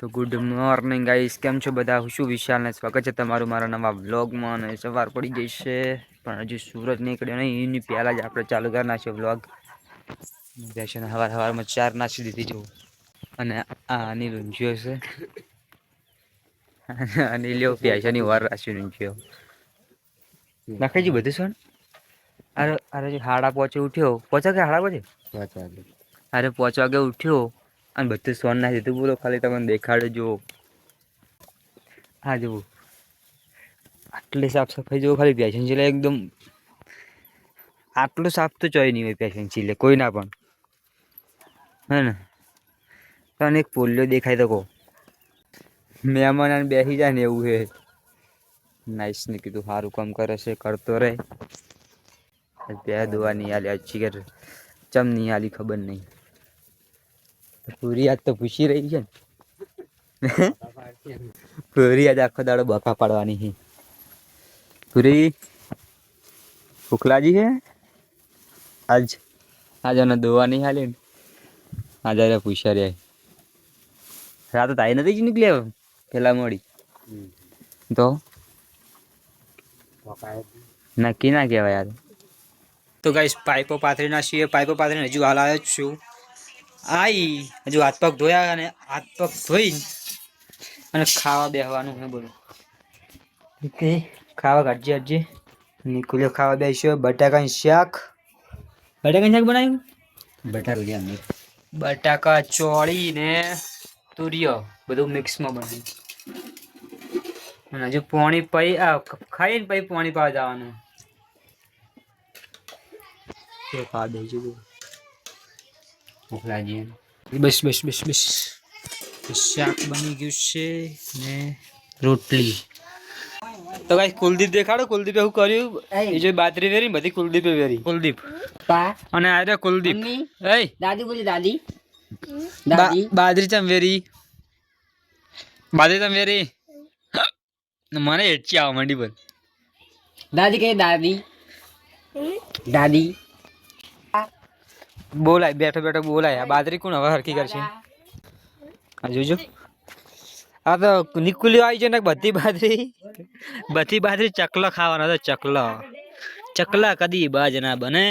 તો good morning guys કેમ છો બધા? હું શું વિશાલ ને સ્વાગત છે તમારું મારા નવા વ્લોગમાં અને સવાર પડી ગઈ છે પણ હજુ સુરત નીકળ્યો નહીં. એની પહેલાં જ આપણે ચાલુ કરી નાખ્યો વ્લોગ બેસીને સવાર સવારમાં ચાર નાખી દીધી જવું અને આ અનિલ ઊંઝ્યો છે. અને અનિલ્યો પ્યાસાની વાર રાશી ઊંઝ્યો નાખાઈ બધું શું અરે અરે હાડા પહોંચે ઉઠ્યો. પોચા કે હાડા પહોંચે અરે પાંચ વાગે ઉઠ્યો? અને બધું સોન નાખી દીધું. બોલો ખાલી તમને દેખાડે જુઓ હા જુઓ. આટલી સાફ સફાઈ જુઓ ખાલી પેશન ચીલે એકદમ આટલું સાફ તો ચોય નહીં હોય પેશન ચીલે કોઈ ના પણ. હે ને? તને એક પોલિયો દેખાય તો કહો. મહેમાન આને બેસી જાય ને એવું છે. નાઈસ ને કીધું, સારું કામ કરે છે, કરતો રહે. બે દોવા નહીં આલી આજ કર ચમ નહીં આલી ખબર નહીં. પૂરી આજ તો પૂછી રહી છે ને. પૂરી આજ આખો દાડો બકા પાડવાની છે. પૂરી? ફૂકલાજી છે? આજ? આજ એને દોવા નહીં હાલી ને. આજ અરે પૂછ્યા રે રાત તાઈ નથી જ નીકળી હવે? પેલા મળી તો? નક્કી ના કહેવાય યાર. તો ગાઈસ પાઇપો પાથરી નાખીએ પાઇપો પાથરીને હજુ હાલ આવ્યો જ છું. આઈ. હજુ હાથ પગ ધોયા અને હાથ પગ ધોઈ અને ખાવા બેહવાનું હે બોલો. ઓકે ખાવા કાઢજે કાઢજે નીકળ્યો ખાવા બેસ્યો બટાકાનું શાક. બટાકાનું શાક બનાવ્યું? બટાકા બટાકા ચોળી ને તુરિયો. બધું મિક્સમાં બનાવ્યું. અને હજુ પોણી પઈ ખાઈને પછી પોણી પાવા જવાનું. તે પા દેજો મોકલાજી બસ બસ બસ. બસ શાક બની ગયું છે ને રોટલી. તો ગાઈસ કુલદીપ દેખાડો. કુલદીપે શું કર્યું? એ જો બાતરી વેરી બધી કુલદીપે વેરી. કુલદીપ. અને આ રે કુલદીપ. એય. દાદી બોલી દાદી. દાદી. બાદરી ચમ વેરી? બાદરી ચમ વેરી? મને હેડચી આવ મંડી પર દાદી કઈ દાદી. દાદી. બોલાય બેઠો બેઠો બોલાય. આ બાદરી કોણ હવે હરકી કરશે? આ જોજો. આ તો નિકુલી આવી છે ને બધી બાજરી બધી બાજરી ચકલો ખાવાનો હતો ચકલો. ચકલા કદી બાજ ના બને.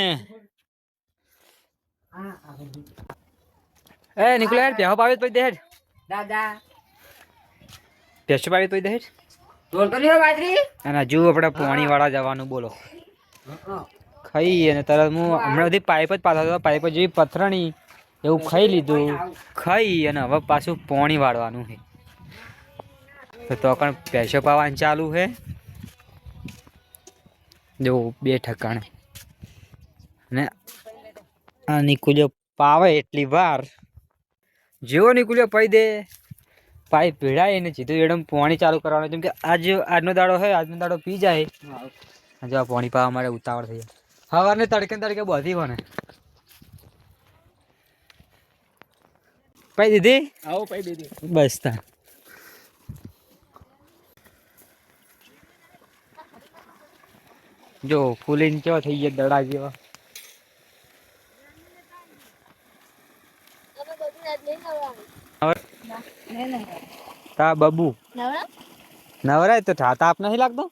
એ નિકુલ્યો હેડ પેહો પાવી તોય દે દાદા. પેસો પાવી તોય દે હેડ. રોલ કર્યો બાદરી. અને હજુ આપણે પોણી વાળા જવાનું બોલો. ખાઈ અને તરત હું હમણાં બધી પાઇપ જ પાછા હતા પાઇપ જેવી પથરણી એવું ખાઈ લીધું. ખાઈ અને હવે પાછું પોણી વાળવાનું છે. તો તો કણ પૈસો પાવાનું ચાલુ છે. જો બે ઠકાણે. ને આ નિકુલ્યો પાવે એટલી વાર. જેવો નિકુલ્યો પડી દે પાઇપ પીડાય ને સીધું એડમ પોણી ચાલુ કરવાનું. જેમ કે આજ આજનો દાડો હોય આજનો દાડો પી જાય. જો આ પોણી પાવા માટે ઉતાવળ થઈ જાય. સવારને તડકે ને તડકે બધી મને પાઈ દીધી? આવો પાઈ દીધી. બસ તા જો ફૂલીને કેવો થઈ ગયા દડા જેવા. તા બબુ. નવરાય તો થા તાપ નહીં લાગતો?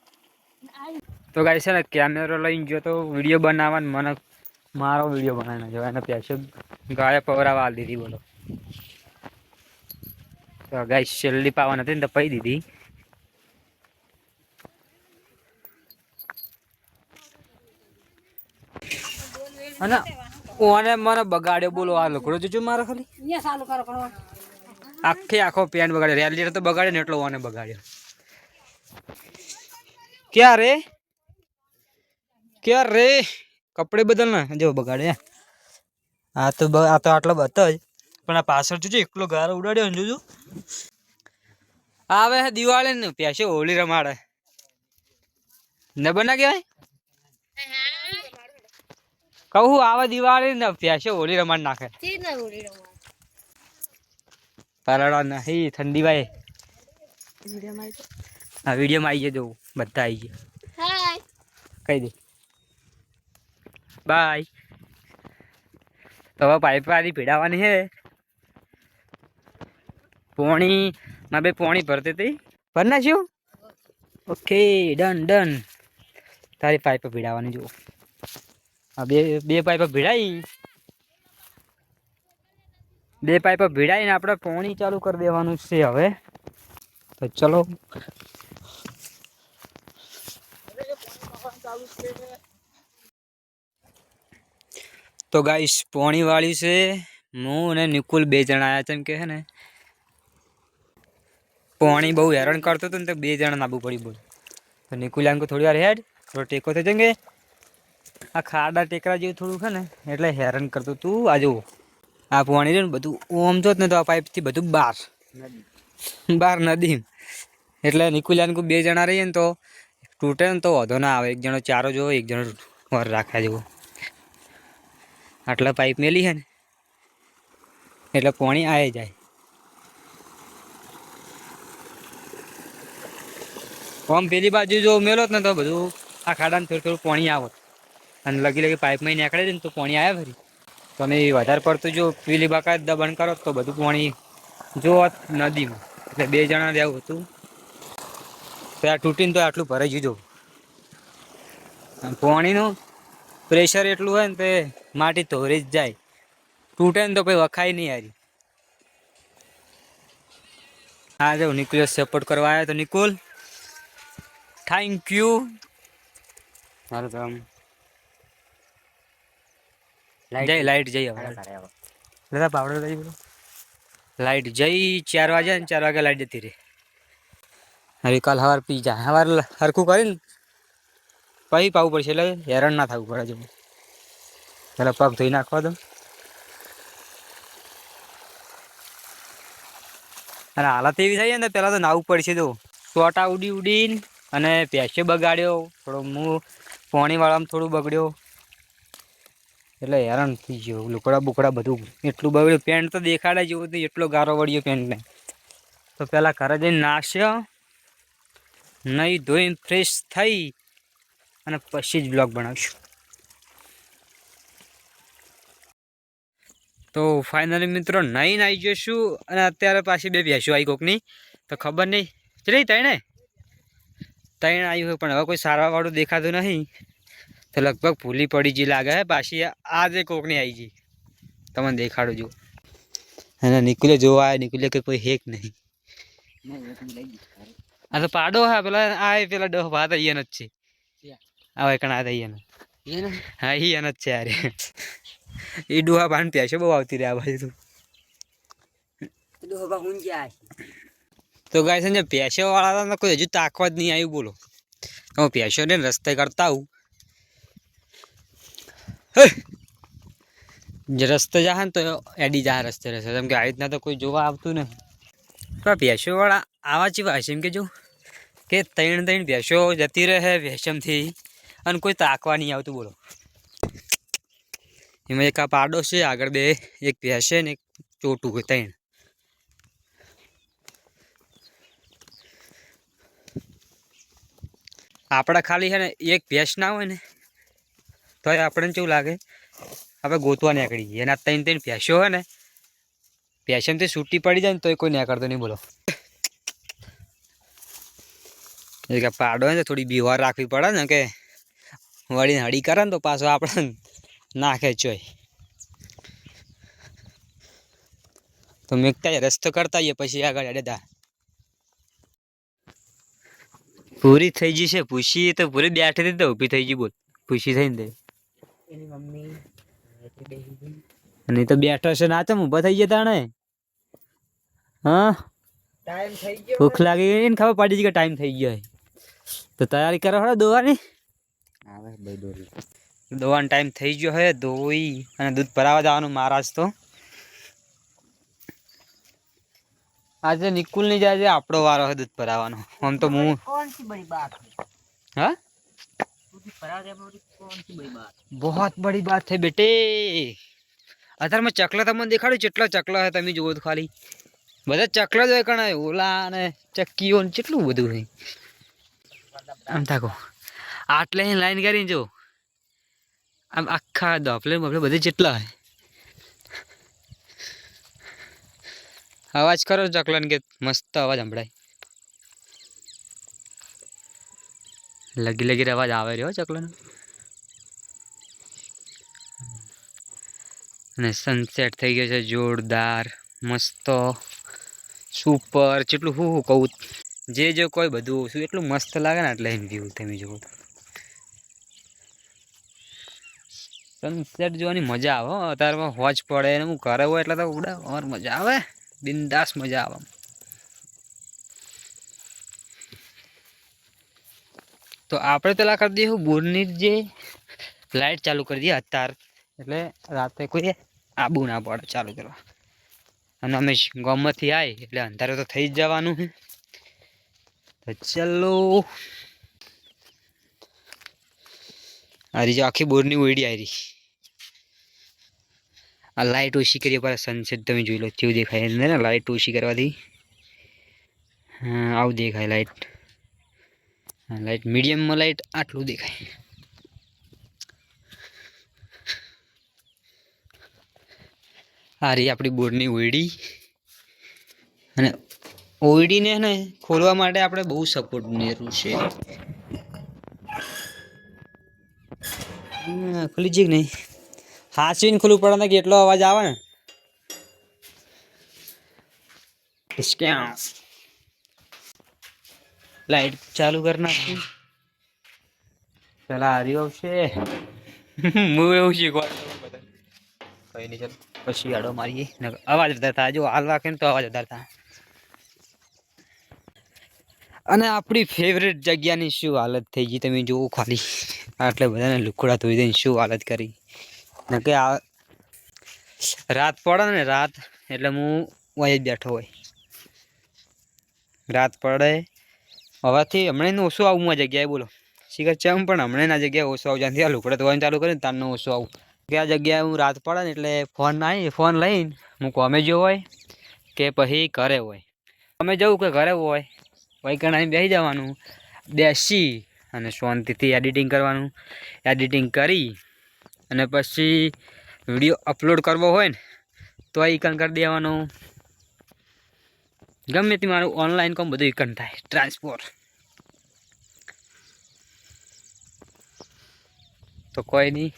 તો ગાઈ છે ને કેમેરો લઈને ગયો તો વીડિયો બનાવવાનો મને મારો વીડિયો બનાવીને જો એને પેસે ગાય પવરાવા દીધી બોલો. તો ગાઈ છેલ્લી પાવા નથી ને તો પઈ દીધી. અને ઓને મને બગાડ્યો બોલો આ લોકડો જોજો મારા ખાલી. આખે આખો પેન્ટ બગાડ્યો. રેલી તો બગાડ્યો ને એટલો ઓને બગાડ્યો. ક્યાં રે? ક્યાં રે? કપડે બદલના? જો બગાડે આ તો આ તો આટલો બતો જ. પણ આ પાછળ જોજો એકલો ગારો ઉડાડ્યો ને જોજો. આવે હે દિવાળી ને પેસે હોળી રમાડે. ને બના કહેવાય? કહું આવે દિવાળી ને પ્યાસે હોળી રમાડ નાખે. પલાળવા નહીં ઠંડી ભાઈ હા વિડીયોમાં આવી જજો બધા આવી ગયા. કહી દે. બાય. તો હવે પાઇપ વાળી ભીડાવાની છે. પોણી માં બે પોણી ભરતી હતી. ભર નાખ્યું? Okay, done done. તારી પાઇપ ભીડાવાની જુઓ. આ બે બે પાઇપ ભીડાઈ. બે પાઇપ ભીડાઈને આપણે પોણી ચાલુ કરી દેવાનું છે હવે. તો ચલો. તો ગાઈસ, પોણી વાળી છે. હું અને નિકુલ બે જણા આવ્યા છે એમ કે ને. પોણી બહુ હેરાન કરતો હતો ને તો બે જણા નાબવું પડી બોલ. તો નિકુલ આમ થોડી વાર હેડ, થોડો ટેકો થઈ જંગે આ ખાડા ટેકરા જેવું થોડું છે ને, એટલે હેરાન કરતું તું. આ જુઓ, આ પોણી રહ્યું ને બધું ઓમ જોત ને તો આ પાઇપથી બધું બહાર. બહાર નદી. એટલે નિકુલિયાન બે જણા રહીએ ને તો તૂટે ને તો વધો ના આવે. એક જણો ચારો જોવો, એક જણો વર રાખ્યા જેવો આટલા પાઇપ મેલી છે ને, એટલે પાણી આવી જાય. આમ પેલી બાજુ જો મેલો ને તો બધું આ ખાડાને થોડું થોડું પાણી આવત અને લગી લગી પાઇપમાં નીકળે છે ને તો પાણી આવે ફરી. તમે વધારે પડતું જો પેલી બાકા દબાણ કરો તો બધું પાણી જો નદીમાં, એટલે બે જણા રહેવું હતું. તો આ તૂટીને તો આટલું ભરાઈ જજો પાણીનું પ્રેશર એટલું હોય ને તે માટી ધોરી જ જાય. તૂટે ને તો કોઈ વખાય નહીં હારી. હા જો નિકુલ સપોર્ટ કરવા આવ્યો તો નિકુલ. થેન્ક યુ મારું જઈ લાઈટ જઈ હવે. દાદા પાવડર જઈ બોલો લાઈટ જઈ ચાર વાગે ને ચાર વાગે લાઈટ જતી રહી. હવે કાલ સવાર પી જાય હવાર હરખું કરીને પછી પાવું પડશે એટલે હેરાન ના થવું પડે જવું પેલા પગ ધોઈ નાખવા દો અને હાલત એવી થઈ ને પેલા તો નાવું પડશે તો સોટા ઉડી ઉડીને અને પેસે બગાડ્યો થોડો મું પાણીવાળામાં થોડું બગડ્યો એટલે હેરાન થઈ ગયો લુકડા બુકડા બધું એટલું બગડ્યું પેન્ટ તો દેખાડે જેવું હતું એટલો ગારો વળ્યો પેન્ટને તો પહેલાં ઘરે જઈને નાશ્યો નહીં ધોઈને ફ્રેશ થઈ અને પછી જ બ્લોગ બનાવશું તો ફાઇનલી મિત્રો નહીં આવી જઈશું અને અત્યારે પાછી બે ભેંસો આવી કોકની. તો ખબર નહીં. ચલી તણે તૈણ આવ્યું હોય પણ હવે કોઈ સારવાવાળું દેખાતું નહીં. તો લગભગ ભૂલી પડી જી લાગે હે પાછી આજે કોકની આવી ગઈ. તમને દેખાડું જો અને નીકળે જોવા આવે નીકળે કે કોઈ હેક નહીં. આ તો પાડો હા પેલા આ પેલા ડહ ભાત અહીંયા જ છે. કણ આ અહીંયા હા અહીંયા જ છે યાર એ ડોહા પાન પ્યાસો બહુ આવતી રહે આ બાજુ તો. ગાય સંજય પ્યાસો વાળા કોઈ હજુ તાકવા જ નહીં આવ્યું બોલો. હું પ્યાસો ને રસ્તે કરતા આવું. જે રસ્તે જા ને તો એડી જા રસ્તે રહેશે કેમ કે આ રીતના તો કોઈ જોવા આવતું ને તો ભેંસોવાળા આવા ચીવા હશે એમ કે જો કે ત્રણ ત્રણ ભેંસો જતી રહે ભેંસમથી અને કોઈ તાકવા નહીં આવતું બોલો. એમાં એક આ પાડો છે, આગળ બે, એક ભેંસ છે ને એક ચોટું હોય ત્રણ. આપણા ખાલી છે ને એક ભેંસ ના હોય ને તો આપણને કેવું લાગે? આપણે ગોતવા નીકળી જઈએ એના ત્રણ ત્રણ ભેંસો હોય ને ભેંસમથી છૂટી પડી જાય ને, તોય કોઈ નીકળતો નહીં, બોલો. એટલે કે પાડો હોય ને થોડી બીવાર રાખવી પડે ને, કે વળીને હળી કરે ને, તો પાછો આપણે નાખે ચોય તો મેકતા રસ્તો કરતા પછી આગળ અડેદા પૂરી થઈ ગઈ છે પૂછી તો પૂરી બેઠી હતી તો ઊભી થઈ ગઈ બોલ. પૂછી થઈ ને એની મમ્મી. અને તો બેઠો છે ના તો ઊભા થઈ જતા ને હા? ટાઈમ થઈ ગયો ભૂખ લાગી ગઈ ને ખબર પડી ગઈ કે ટાઈમ થઈ ગયો તો તૈયારી કરો હળો દોવાની. આવે ભાઈ દોરી દોવાનો ટાઈમ થઈ ગયો હે દોઈ અને દૂધ ભરાવા જવાનું મહારાજ તો આજે નિકુલ ની જાય છે આપણો વારો છે દૂધ ભરાવાનો આમ તો હું कौन सी बड़ी बात है હા दूध भरा दे मोरी कौन सी बड़ी बात बहुत बड़ी बात है बेटे અત્યારમાં ચકલા તમને દેખાડ્યું કેટલા ચકલા છે તમે જુઓ તો ખાલી બધા ચકલા જ હોય કણ ઓલા અને ચક્કીઓ ને કેટલું બધું હોય આમ થાકો આટલે લાઈન કરીને જો આમ આખા દફલે બફલે બધે જેટલા હોય. અવાજ કરો ચકલન કે મસ્ત અવાજ સંભળાય. લગી લગી અવાજ આવે રહ્યો ચકલન. અને સનસેટ થઈ ગયો છે જોરદાર, મસ્ત સુપર જેટલું હું કહું, જે જો કોઈ બધું શું એટલું મસ્ત લાગે ને એટલે એમ વ્યૂ તમે જુઓ. તો સનસેટ જોવાની મજા આવે હો. અત્યારમાં હોજ પડે ને હું કરે હોય એટલે તો ઉડા ઓર મજા આવે? બિંદાસ મજા આવે. તો આપણે પેલા કરી દઈએ બોરની જે લાઇટ ચાલુ કરી દઈએ અત્યાર. એટલે રાતે કોઈ આબુ ના પડે. ચાલુ કરવા. અને અમે ગામમાંથી આવી એટલે અંધારે તો થઈ જ જવાનું તો ચલો. આ રીજો આખી બોરની ઓઈડી આવી રહી આ લાઇટ ઓછી કરીએ પર સનસેટ તમે જોઈ લો કેવું દેખાય. ને લાઇટ ઓછી કરવાથી. આવું દેખાય લાઇટ લાઇટ મીડિયમમાં લાઇટ આટલું દેખાય. આ રહી આપણી બોર્ડની ઓયડી. અને ઓયડીને ને ખોલવા માટે આપણે બહુ સપોર્ટની જરૂર છે. ખુલી છે નહીં? હાસીને ખુલ્લું પડે ને કેટલો અવાજ આવે ને. લાઈટ ચાલુ કરી નાખી પેલા હારી આવશે. હું એવું શીખવાડું કઈ નહીં ચાલ. પછી આડો મારીએ. અવાજ વધારે થાય. જો હાલ રાખે તો અવાજ વધારે થાય. અને આપણી ફેવરેટ જગ્યાની શું હાલત થઈ ગઈ તમે જુઓ ખાલી. આટલે બધાને લુકડા ધોઈ દઈને શું હાલત કરી? નકે આ રાત પડે ને રાત, એટલે હું વહી જ બેઠો હોય. રાત પડે. હવાથી હમણાં ઓછું આવું આ જગ્યાએ બોલો. શીખર ચમ પણ હમણાં આ જગ્યાએ ઓછું આવું. જ્યાંથી આ લુકડા ધોવાનું ચાલુ કરીને ને તારનું ઓછું આવું. કે આ જગ્યાએ હું રાત પડે ને એટલે ફોન આવી ફોન લઈને હું કોમે જો હોય કે પછી ઘરે હોય. અમે જવું કે ઘરે હોય? વૈકણ આવીને બેસી જવાનું. બેસી અને શાંતિથી એડિટિંગ કરવાનું. એડિટિંગ કરી અને પછી વીડિયો અપલોડ કરવો હોય ને, તો ઈકન કરી દેવાનું. ગમે તે મારું ઓનલાઈન કામ બધું ઈકન થાય. ટ્રાન્સપોર્ટ તો કોઈ નહીં.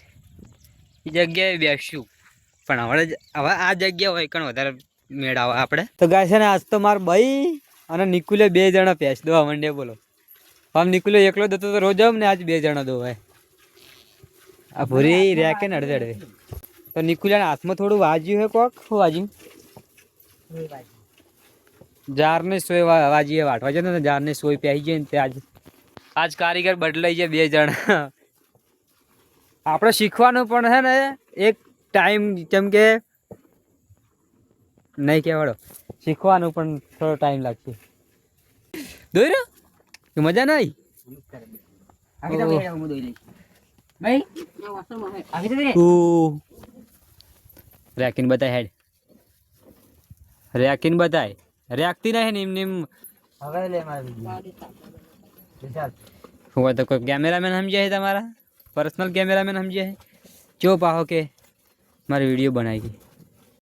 એ જગ્યાએ બેસશું. પણ હવે હવે આ જગ્યા હોય કણ વધારે મેળાવે આપણે. તો ગાય છે ને, આજ તો માર ભાઈ અને નિકુલે બે જણા પેસ દોવા મંડે બોલો. આમ નિકુલે એકલો દતો તો રોજ આમ ને, આજ બે જણા દોવાય આ ભૂરી રહ્યા કે નડે અડધે તો નિકુલિયાના હાથમાં થોડું વાજ્યું હે કોક? શું વાજ્યું? જારને સોય વાજીએ વાટવા છે ને જારને સોય પહેરી જાય ને તે આજ આજ કારીગર બદલાઈ જાય બે જણા. આપણે શીખવાનું પણ છે ને એક ટાઈમ કેમ કે નહીં કહેવાડો. શીખવાનું પણ થોડો ટાઈમ લાગશે. દોઈ રહ્યો મજા ના ભાઈ આગે તો રે તું રેકીન બતાય હેડ રેકીન બતાય રેકતી નહીં ને એમ ને એમ હવે લે મારી વિચાર હોય તો કોઈ કેમેરામેન સમજ્યા છે તમારા પર્સનલ કેમેરામેન સમજ્યા છે જો પાહો કે મારી વીડિયો બનાવી ગઈ